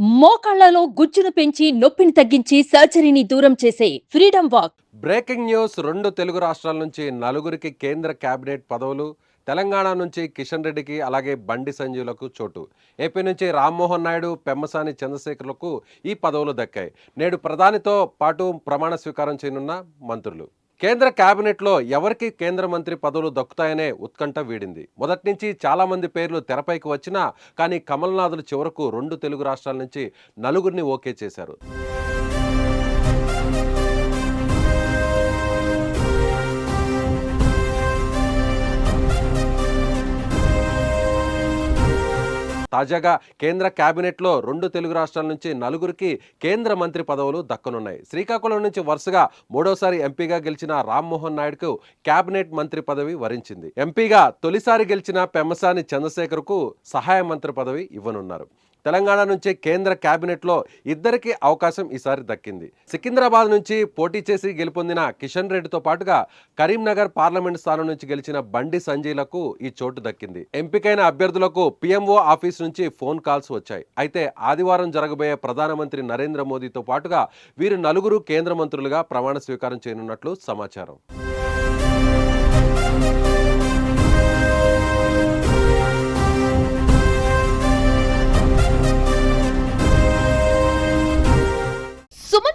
మోకాళ్ళలో గుజ్జును పెంచి నొప్పిని తగ్గించి సర్జరీని దూరం చేసే ఫ్రీడమ్ వాక్. బ్రేకింగ్ న్యూస్ రెండు తెలుగు రాష్ట్రాల నుంచి నలుగురికి కేంద్ర కేబినెట్ పదవులు తెలంగాణ నుంచి కిషన్ రెడ్డికి అలాగే బండి సంజీవులకు చోటు. ఏపీ నుంచి రామ్మోహన్ నాయుడు పెమ్మసాని చంద్రశేఖర్లకు ఈ పదవులు దక్కాయి. నేడు ప్రధానితో పాటు ప్రమాణ స్వీకారం చేయనున్న మంత్రులు. కేంద్ర కేబినెట్లో ఎవరికి కేంద్ర మంత్రి పదవులు దక్కుతాయనే ఉత్కంఠ వీడింది. మొదటి నుంచి చాలా మంది పేర్లు తెరపైకి వచ్చినా కానీ కమల్నాథులు చివరకు రెండు తెలుగు రాష్ట్రాల నుంచి నలుగురిని ఓకే చేశారు. తాజాగా కేంద్ర కేబినెట్లో రెండు తెలుగు రాష్ట్రాల నుంచి నలుగురికి కేంద్ర మంత్రి పదవులు దక్కనున్నాయి. శ్రీకాకుళం నుంచి వరుసగా మూడోసారి ఎంపీగా గెలిచిన రామ్మోహన్ నాయుడుకు కేబినెట్ మంత్రి పదవి వరించింది. ఎంపీగా తొలిసారి గెలిచిన పెమ్మసాని చంద్రశేఖర్కు సహాయ మంత్రి పదవి ఇవ్వనున్నారు. తెలంగాణ నుంచి కేంద్ర కేబినెట్లో ఇద్దరికి అవకాశం ఈసారి దక్కింది. సికింద్రాబాద్ నుంచి పోటీ చేసి గెలుపొందిన కిషన్ రెడ్డితో పాటుగా కరీంనగర్ పార్లమెంట్ స్థానం నుంచి గెలిచిన బండి సంజయ్లకు ఈ చోటు దక్కింది. ఎంపికైన అభ్యర్థులకు పిఎంఓ ఆఫీస్ నుంచి ఫోన్ కాల్స్ వచ్చాయి. అయితే ఆదివారం జరగబోయే ప్రధానమంత్రి నరేంద్ర మోదీతో పాటుగా వీరు నలుగురు కేంద్ర మంత్రులుగా ప్రమాణ స్వీకారం చేయనున్నట్లు సమాచారం.